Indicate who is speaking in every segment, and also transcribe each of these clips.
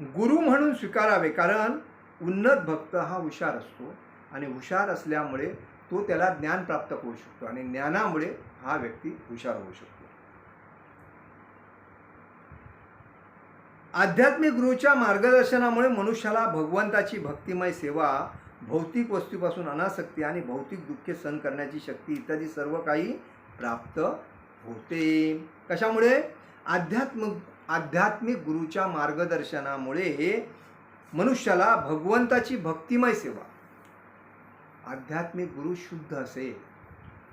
Speaker 1: गुरु म्हणून स्वीकारावे कारण उन्नत भक्त हा हुशार असतो आणि हुशार असल्यामुळे तो त्याला ज्ञान प्राप्त करू शकतो आणि ज्ञानामुळे हा व्यक्ती हुशार होऊ शकतो. आध्यात्मिक गुरुच्या मार्गदर्शनामुळे मनुष्याला भगवंताची भक्तिमय सेवा भौतिक वस्तूपासून अनासक्ती आणि भौतिक दुःखे सहन करण्याची शक्ती इत्यादी सर्व काही प्राप्त होते. कशामुळे? आध्यात्मिक आध्यात्मिक गुरुच्या मार्गदर्शनामुळे मनुष्याला भगवंताची भक्तिमय सेवा आध्यात्मिक गुरु शुद्ध असेल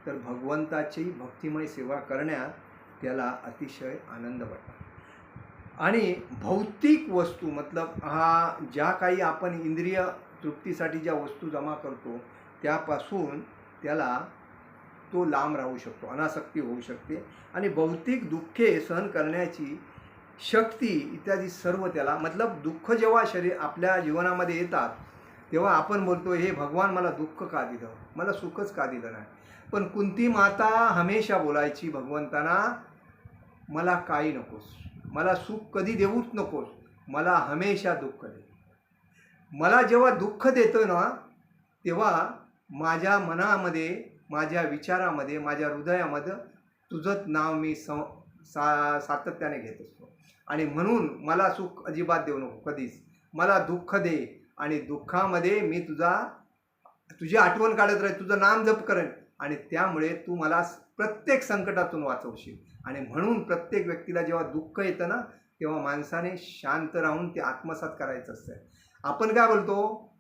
Speaker 1: तर भगवंताची भक्तिमय सेवा करण्यात त्याला अतिशय आनंद वाटतो. आणि भौतिक वस्तू मतलब हा ज्या काही आपण इंद्रिय तृप्तीसाठी ज्या वस्तू जमा करतो त्यापासून त्याला तो लांब राहू शकतो अनासक्ती होऊ शकते. आणि भौतिक दुःखे सहन करण्याची शक्ती इत्यादी सर्व त्याला मतलब दुःख जेव्हा शरीर आपल्या जीवनामध्ये येतात तेव्हा आपण बोलतो हे भगवान मला दुःख का दिलं? मला सुखच का दिलं नाही? पण कुंती माता हमेशा बोलायची भगवंतांना मला काही नकोस. मला सुख कधी देऊच नकोस. मला हमेशा दुःख दे. मला जेव्हा दुःख देतो ना तेव्हा माझ्या मनामध्ये माझ्या विचारामध्ये माझ्या हृदयामध्ये तुझंच नाव मी सं सा सातत्याने घेत असतो. आणि म्हणून मला सुख अजिबात देऊ नको कधीच. मला दुःख दे आणि दुःखामध्ये मी तुझा तुझी आठवण काढत राहील तुझं नाम जप करेन. आणि त्यामुळे तू मला प्रत्येक संकटातून वाचवशील. आणि म्हणून प्रत्येक व्यक्तीला जेव्हा दुःख येतं ना तेव्हा माणसाने शांत राहून ते आत्मसात करायचं असतं. आपण काय बोलतो?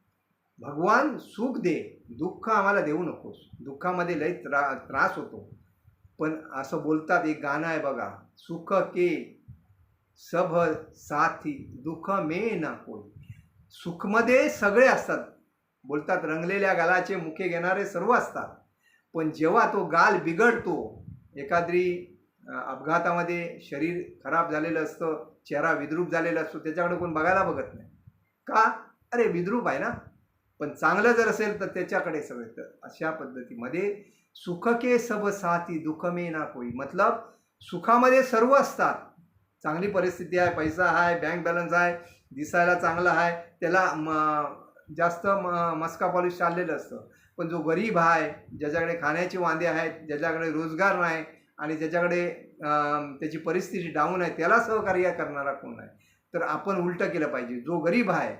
Speaker 1: भगवान सुख दे. दुःख आम्हाला देऊ नकोस. दुःखामध्ये लई त्रा त्रास होतो. पण असं बोलतात एक गाणं आहे बघा सुख के सभ साथी दुःख मे ना कोई. सुखमध्ये सगळे असतात. बोलतात रंगलेल्या गालाचे मुखे घेणारे सर्व असतात. पण जेव्हा तो गाल बिघडतो एखादी अपघातामध्ये शरीर खराब झालेलं असतं चेहरा विद्रूप झालेला असतो त्याच्याकडे कोण बघायला बघत नाही. का? अरे विद्रूप आहे ना. पण चांगलं जर असेल तर त्याच्याकडे सगळे तर अशा पद्धतीमध्ये सुखके सब साथी दुखमे ना कोई. मतलब सुखामध्ये सर्व असतात. चांगली परिस्थिती आहे पैसा आहे बँक बॅलन्स आहे दिसायला चांगला आहे त्याला म जास्त म मस्का पॉलिश चाललेलं असतं. पण जो गरीब आहे ज्याच्याकडे खाण्याचे वांदे आहेत ज्याच्याकडे रोजगार नाही आणि ज्याच्याकडे त्याची परिस्थिती डाऊन आहे त्याला सहकार्य करणारा कोण आहे? तर आपण उलटं केलं पाहिजे. जो गरीब आहे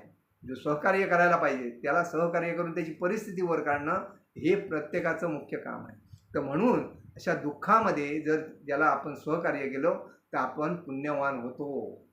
Speaker 1: जो सहकार्य करायला पाहिजे त्याला सहकार्य करून त्याची परिस्थिती वर काढणं हे प्रत्येकाचं मुख्य काम आहे. तर म्हणून अशा दुःखामध्ये जर ज्याला आपण सहकार्य केलं तर आपण पुण्यवान होतो.